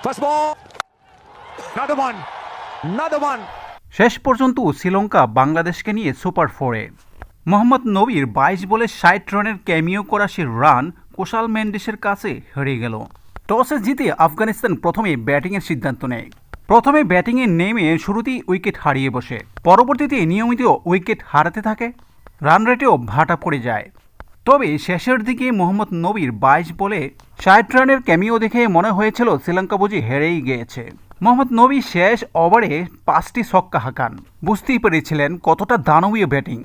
First ball. Another one. Another one. শেষ পর্যন্ত শ্রীলঙ্কা বাংলাদেশকে নিয়ে সুপার ফোরে মোহাম্মদ নবীর বাইশ বলে ষাট রানের ক্যামিও করা সে রান কোশাল মেন্ডিসের কাছে হেরে গেল টসে জিতে আফগানিস্তান প্রথমে ব্যাটিংয়ের সিদ্ধান্ত নেয় প্রথমে ব্যাটিংয়ে নেমে শুরুতেই উইকেট হারিয়ে বসে পরবর্তীতে নিয়মিত উইকেট হারাতে থাকে রান রেটেও ভাটা পড়ে যায় তবে শেষের দিকে মোহাম্মদ নবীর বাইশ বলে ষাট রানের ক্যামিও দেখে মনে হয়েছিল শ্রীলঙ্কা বুঝি হেরেই গিয়েছে। মোহাম্মদ নবী শেষ ওভারে পাঁচটি ছক্কা হাঁকান। বুঝতেই পেরেছিলেন কতটা দানবীয় ব্যাটিং।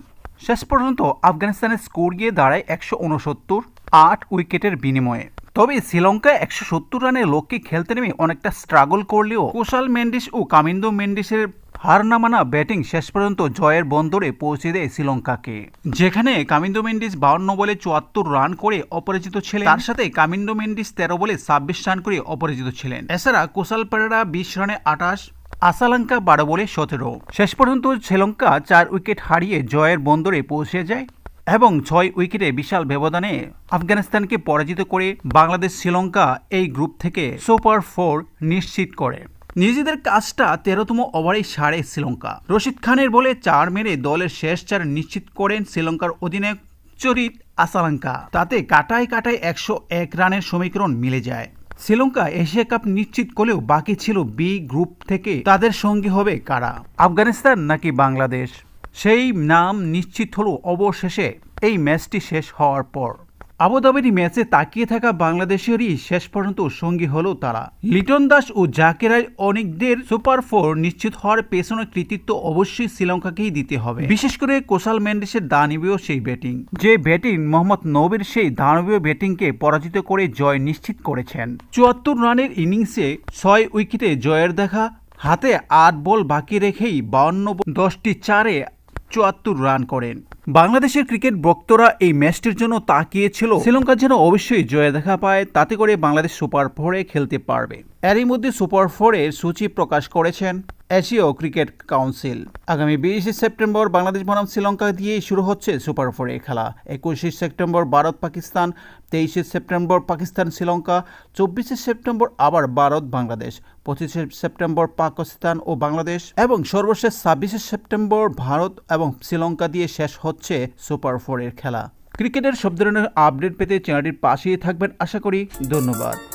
শেষ পর্যন্ত আফগানিস্তানের স্কোর গিয়ে দাঁড়ায় একশো উনসত্তর আট উইকেটের বিনিময়ে। তবে শ্রীলঙ্কা একশো সত্তর রানের লক্ষ্যে খেলতে নেমে অনেকটা স্ট্রাগল করলেও কুশাল মেন্ডিস ও কামিন্দো মেন্ডিসের হার না মানা ব্যাটিং শেষ পর্যন্ত জয়ের বন্দরে পৌঁছে দেয় শ্রীলঙ্কাকে। যেখানে কামিন্দো মেন্ডিস বাউন্ন বলে চুয়াত্তর রান করে অপরাজিত ছিলেন। তার সাথে কামিন্দো মেন্ডিস তেরো বলে ছাব্বিশ রান করে অপরাজিত ছিলেন। এছাড়া কুশাল পেরেরা বিশ রানে আঠাশ, আসালঙ্কা বারো বলে সতেরো। শেষ পর্যন্ত শ্রীলঙ্কা চার উইকেট হারিয়ে জয়ের বন্দরে পৌঁছে যায় এবং ছয় উইকেটে বিশাল ব্যবধানে আফগানিস্তানকে পরাজিত করে বাংলাদেশ শ্রীলঙ্কা এই গ্রুপ থেকে সুপার ফোর নিশ্চিত করে। নিজেদের কাজটা তেরোতম ওভারেই সারে শ্রীলঙ্কা। রশিদ খানের বলে চার মেরে দলের শেষ চার নিশ্চিত করেন শ্রীলঙ্কার অধিনায়ক চরিত আসালঙ্কা তাতে কাটায় কাটায় একশো এক রানের সমীকরণ মিলে যায়। শ্রীলঙ্কা এশিয়া কাপ নিশ্চিত করলেও বাকি ছিল বি গ্রুপ থেকে তাদের সঙ্গে হবে কারা? আফগানিস্তান নাকি বাংলাদেশ? সেই নাম নিশ্চিত হলো অবশেষে এই ম্যাচটি শেষ হওয়ার পর। আবুধাবির ম্যাচে তাকিয়ে থাকা বাংলাদেশেরই শেষ পর্যন্ত সঙ্গী হলো তারা। লিটন দাস ও জাকের আলী অনেকদের সুপার ফোর নিশ্চিত হওয়ার পেছনে কৃতিত্ব অবশ্যই শ্রীলঙ্কাকেই দিতে হবে। বিশেষ করে কোশাল মেন্ডিসের দানবীয় সেই ব্যাটিং। যে ব্যাটিং মোহাম্মদ নবীর সেই দানবীয় ব্যাটিংকে পরাজিত করে জয় নিশ্চিত করেছেন। চুয়াত্তর রানের ইনিংসে ছয় উইকেটে জয়ের দেখা, হাতে আট বল বাকি রেখেই বাউন্ন দশটি চারে চুয়াত্তর রান করেন। বাংলাদেশের ক্রিকেট ভক্তরা এই ম্যাচটির জন্য তাকিয়েছিল। শ্রীলঙ্কা যেন অবশ্যই জয় দেখা পায়, তাতে করে বাংলাদেশ সুপার ফোরে খেলতে পারবে। এরই মধ্যে সুপার ফোরের সূচি প্রকাশ করেছেন এশীয় ক্রিকেট কাউন্সিল। আগামী বিশে সেপ্টেম্বর বাংলাদেশ বনাম শ্রীলঙ্কা দিয়ে শুরু হচ্ছে সুপার ফোরের খেলা। একুশে সেপ্টেম্বর ভারত, পাকিস্তান। তেইশে সেপ্টেম্বর পাকিস্তান, শ্রীলঙ্কা। চব্বিশে সেপ্টেম্বর আবার ভারত, বাংলাদেশ। পঁচিশে সেপ্টেম্বর পাকিস্তান ও বাংলাদেশ। এবং সর্বশেষ ছাব্বিশে সেপ্টেম্বর ভারত এবং শ্রীলঙ্কা দিয়ে শেষ হচ্ছে সুপার ফোরের খেলা। ক্রিকেটের সব ধরনের আপডেট পেতে চ্যানেলটির পাশেই থাকবেন। আশা করি ধন্যবাদ।